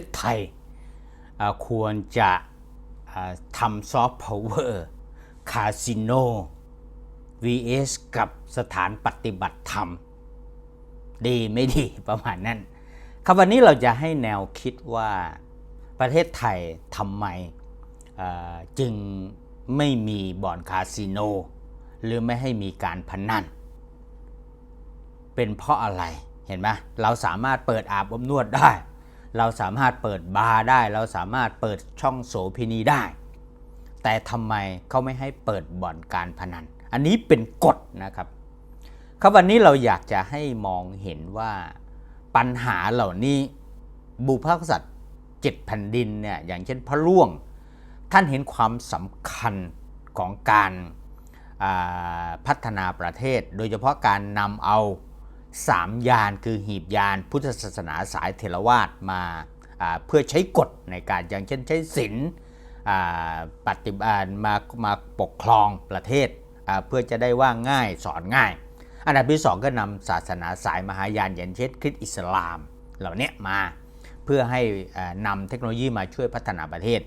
ศไทยควรจะทำซอฟต์พาวเวอร์คาสิโน vs กับสถานปฏิบัติธรรม ดีไม่ดีประมาณนั้นครับวันนี้เราจะให้แนวคิดว่าประเทศไทยทำไมจึงไม่มีบ่อนคาสิโน หรือไม่ให้มีการพนัน เป็นเพราะอะไรเห็นไหมเราสามารถเปิดอาบอบนวดได้ เราสามารถเปิดบาร์ได้ เราสามารถเปิดช่องโสเภณีได้ แต่ทำไมเขาไม่ให้เปิดบ่อนการพนัน อันนี้เป็นกฎนะครับ ครับวันนี้เราอยากจะให้มองเห็นว่าปัญหาเหล่านี้บุพกษัตริย์เจ็ดแผ่นดินเนี่ยอย่างเช่นพระล่วง ท่านเห็นความสำคัญของการาพัฒนาประเทศ โดยเฉพาะการนำเอา สามยานคือหีบยานพุทธศาสนาสายเทรวาสมาเพื่อใช้กฎในการอย่างเช่นใช้ศีลปฏิบัติมามาปกครองประเทศเพื่อจะได้ว่าง่ายสอนง่าย อันดับที่สองก็นำศาสนาสายมหายานอย่างเช่นคริสต์อิสลาม เหล่านี้มาเพื่อให้อ่านำเทคโนโลยีมาช่วยพัฒนาประเทศ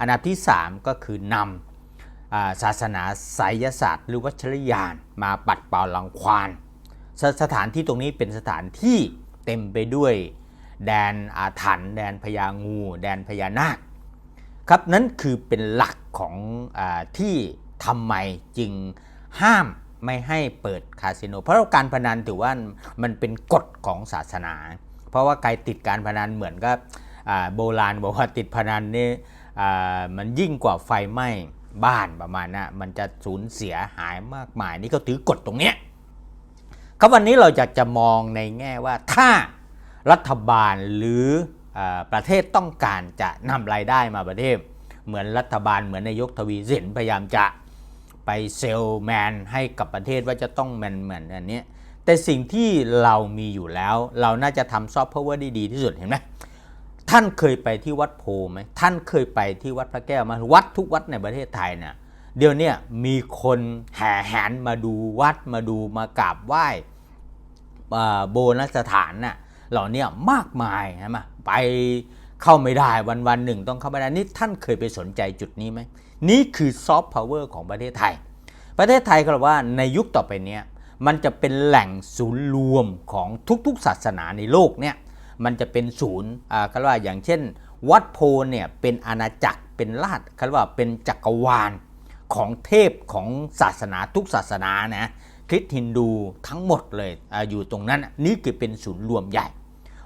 อันดับที่ 3 ก็คือนำอาศาสนาไสยศาสตร์หรือวัชรยานมาปัดเป่าลังควาน สสถานที่ตรงนี้เป็นสถานที่เต็มไปด้วยแดนอาถรรพ์แดนพญางู แดนพญานาคครับนั่นคือเป็นหลักของอที่ทำไมจึงห้ามไม่ให้เปิดคาสิโน เพราะการพนันถือว่ามันเป็นกฎของศาสนา เพราะว่าใครติดการพนันเหมือนกับโบราณบอกว่าติดพนันนี่มันยิ่งกว่าไฟไหม้บ้านประมาณนะมันจะสูญเสียหายมากมาย นี่ก็ถือกฎตรงเนี้ย ครับวันนี้เราจะจะมองในแง่ว่าถ้ารัฐบาลหรืออประเทศต้องการจะนำรายได้มาประเทศ เหมือนรัฐบาลเหมือนนายกทวีสินพยายามจะไปเซลแมนให้กับประเทศว่าจะต้องแมนเหมือนอันนี้แต่สิ่งที่เรามีอยู่แล้ว เราน่าจะทำซอฟต์พาวเวอร์ได้ดีที่สุดเห็นไหมท่านเคยไปที่วัดโพไหมท่านเคยไปที่วัดพระแก้วไหมาวัดทุกวัดในประเทศไทยเนี่ย เดี๋ยวนี้มีคนแห่แหนมาดูวัดมาดูมากราบไหว้โบราณสถานน่ะเหล่านี้มากมายใช่ไหมไปเข้าไม่ได้วันวันหนึ่งต้องเข้าไม่ได้นี่ท่านเคยไปสนใจจุดนี้ไหมนี่คือซอฟต์พาวเวอร์ของประเทศไทย ประเทศไทยก็บอกว่าในยุคต่อไปนี้มันจะเป็นแหล่งศูนย์รวมของทุกๆ ศาสนาในโลกเนี่ยมันจะเป็นศูนย์อ่าเขาเรียกว่าอย่างเช่น วัดโพเนี่ยเป็นอาณาจักรเป็นราชเขาเรียกว่าเป็นจักรวาล ของเทพของศาสนาทุกศาสนานะคริสต์ฮินดูทั้งหมดเลยออยู่ตรงนั้นนี่คือเป็นศูนย์รวมใหญ่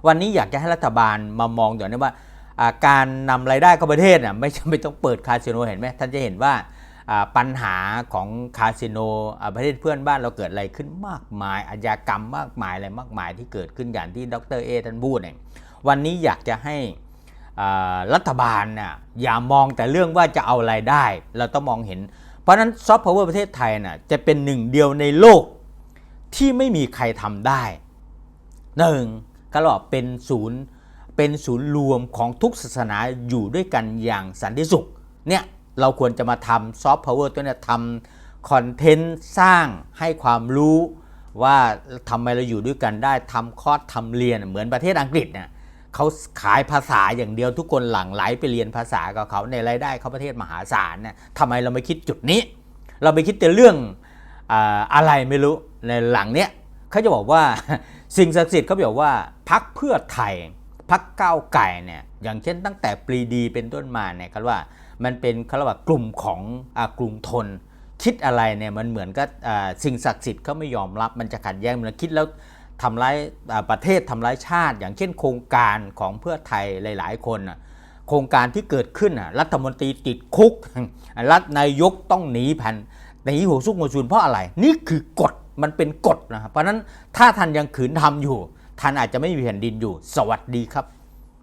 วันนี้อยากจะให้รัฐบาลมามองอย่างนี้ว่าการนำรายได้เข้าประเทศน่ะไม่จำเป็นต้องเปิดคาสิโนเห็นไหมท่านจะเห็นว่าปัญหาของคาสิโนประเทศเพื่อนบ้านเราเกิดอะไรขึ้นมากมายอาญากรรมมากมายอะไรมากมายที่เกิดขึ้นอย่างที่ดรเอท่านพูดเนี่ยวันนี้อยากจะให้ รัฐบาลน่ะอย่ามองแต่เรื่องว่าจะเอารายได้ เราต้องมองเห็น เพราะนั้นซอฟต์พาวเวอร์ประเทศไทยน่ะจะเป็นหนึ่งเดียวในโลกที่ไม่มีใครทำได้หนึ่งก็เรียกเป็นศูนย์เป็นศูนย์รวมของทุกศาสนาอยู่ด้วยกันอย่างสันติสุขเนี่ยเราควรจะมาทำซอฟต์พาวเวอร์ตัวเนี้ยทำคอนเทนต์สร้างให้ความรู้ว่าทำไมเราอยู่ด้วยกันได้ทำคอร์สทำเรียนเหมือนประเทศอังกฤษเนี่ย เขาขายภาษาอย่างเดียวทุกคนหลั่งไหลไปเรียนภาษากับเขาในรายได้เขาประเทศมหาศาลเนี่ยทำไมเราไม่คิดจุดนี้ เราไปคิดแต่เรื่องอะไรไม่รู้ในหลังเนี้ยเขาจะบอกว่าสิ่งศักดิ์สิทธิ์เขาบอกว่าพักเพื่อไทยพักก้าวไก่เนี่ยอย่างเช่นตั้งแต่ปรีดีเป็นต้นมาเนี่ยเขาว่ามันเป็นเขาเรียกว่ากลุ่มของอกลุ่มทน คิดอะไรเนี่ยมันเหมือนกับสิ่งศักดิ์สิทธิ์เขาไม่ยอมรับมันจะขัดแย้งมันคิดแล้ว ทำร้ายประเทศทำร้ายชาติ อย่างเช่นโครงการของเพื่อไทยหลาย ๆ คนโครงการที่เกิดขึ้นรัฐมนตรีติดคุก รัฐนายกต้องหนีแผ่นหนีหัวซุกหัวชุนเพราะอะไร นี่คือกฎมันเป็นกฎนะครับเพราะนั้นถ้าท่านยังขืนทำอยู่ท่านอาจจะไม่มีแผ่นดินอยู่ สวัสดีครับ